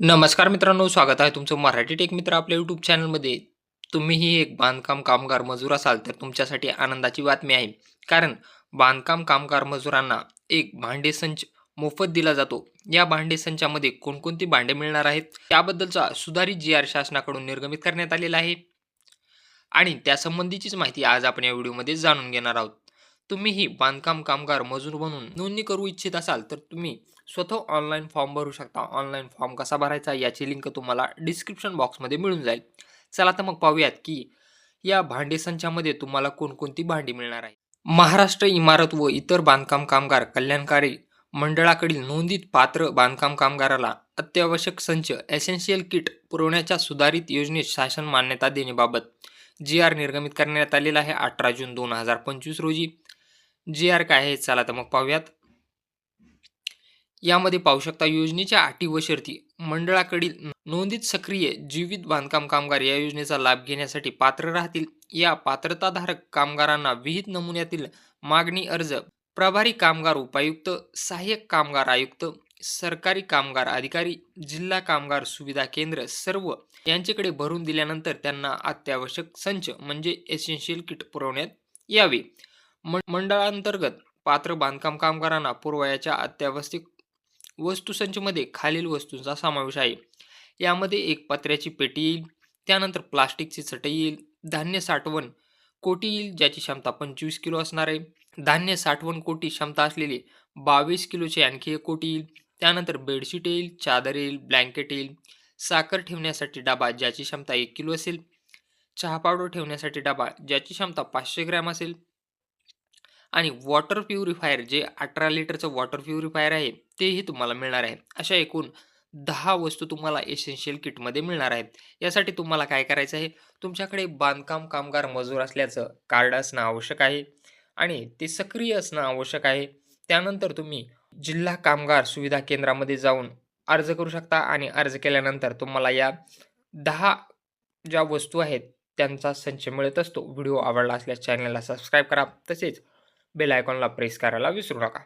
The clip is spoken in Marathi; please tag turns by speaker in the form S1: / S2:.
S1: नमस्कार मित्रांनो, स्वागत आहे तुमचं मराठी टेक मित्र आपल्या यूट्यूब चॅनलमध्ये. तुम्हीही एक बांधकाम कामगार मजूर असाल तर तुमच्यासाठी आनंदाची बातमी आहे. कारण बांधकाम कामगार मजुरांना एक भांडे संच मोफत दिला जातो. या भांडे संचामध्ये कोणकोणती भांडे मिळणार आहेत त्याबद्दलचा सुधारित जी आर शासनाकडून निर्गमित करण्यात आलेला आहे. आणि त्यासंबंधीचीच माहिती आज आपण या व्हिडिओमध्ये जाणून घेणार आहोत. तुम्हीही बांधकाम कामगार मजूर म्हणून नोंदणी करू इच्छित असाल तर तुम्ही स्वतः ऑनलाईन फॉर्म भरू शकता. ऑनलाईन फॉर्म कसा भरायचा याची लिंक तुम्हाला डिस्क्रिप्शन बॉक्समध्ये मिळून जाईल. चला तर मग पाहूयात की या भांडे संचामध्ये तुम्हाला कोणकोणती भांडी मिळणार आहे. महाराष्ट्र इमारत व इतर बांधकाम कामगार कल्याणकारी मंडळाकडील नोंदीत पात्र बांधकाम कामगाराला अत्यावश्यक संच एसेन्शियल किट पुरवण्याच्या सुधारित योजनेत शासन मान्यता देण्याबाबत जी आर निर्गमित करण्यात आलेला आहे अठरा जून दोन हजार पंचवीस रोजी. जी आर काय आहे चला तर मग पाहूयात. यामध्ये पाहू शकता योजनेच्या अटी व शर्ती मंडळाकडील नोंदीत सक्रिय जीवित बांधकाम कामगार या योजनेचा लाभ घेण्यासाठी पात्र राहतील. या पात्रताधारक कामगारांना विहित नमुन्यातील मागणी अर्ज प्रभारी कामगार उपायुक्त, सहाय्यक कामगार आयुक्त, सरकारी कामगार अधिकारी, जिल्हा कामगार सुविधा केंद्र सर्व यांच्याकडे भरून दिल्यानंतर त्यांना अत्यावश्यक संच म्हणजे एसेन्शियल किट पुरवण्यात यावे. मंडळांतर्गत पात्र बांधकाम कामगारांना पुरवायच्या अत्यावश्यक वस्तुसंचमध्ये खालील वस्तूंचा समावेश आहे. यामध्ये एक पत्र्याची पेटी येईल, त्यानंतर प्लास्टिकची चटई येईल, धान्य साठवण कोटी येईल ज्याची क्षमता पंचवीस किलो असणार आहे. धान्य साठवण कोटी क्षमता असलेली बावीस किलोची आणखी एक कोटी येईल. त्यानंतर बेडशीट येईल, चादर येईल, ब्लँकेट येईल, साखर ठेवण्यासाठी डबा ज्याची क्षमता एक किलो असेल, चहा पावडर ठेवण्यासाठी डबा ज्याची क्षमता पाचशे ग्रॅम असेल आणि वॉटर प्युरिफायर जे अठरा लिटरचं वॉटर प्युरिफायर आहे तेही तुम्हाला मिळणार आहे. अशा एकूण दहा वस्तू तुम्हाला एसेन्शियल किटमध्ये मिळणार आहेत. यासाठी तुम्हाला काय करायचं आहे, तुमच्याकडे बांधकाम कामगार मजूर असल्याचं कार्ड असणं आवश्यक आहे आणि ते सक्रिय असणं आवश्यक आहे. त्यानंतर तुम्ही जिल्हा कामगार सुविधा केंद्रामध्ये जाऊन अर्ज करू शकता आणि अर्ज केल्यानंतर तुम्हाला या दहा ज्या वस्तू आहेत त्यांचा संच मिळत असतो. व्हिडिओ आवडला असल्यास चॅनलला सबस्क्राईब करा. तसेच बेल आयकॉनला प्रेस करायला विसरू नका.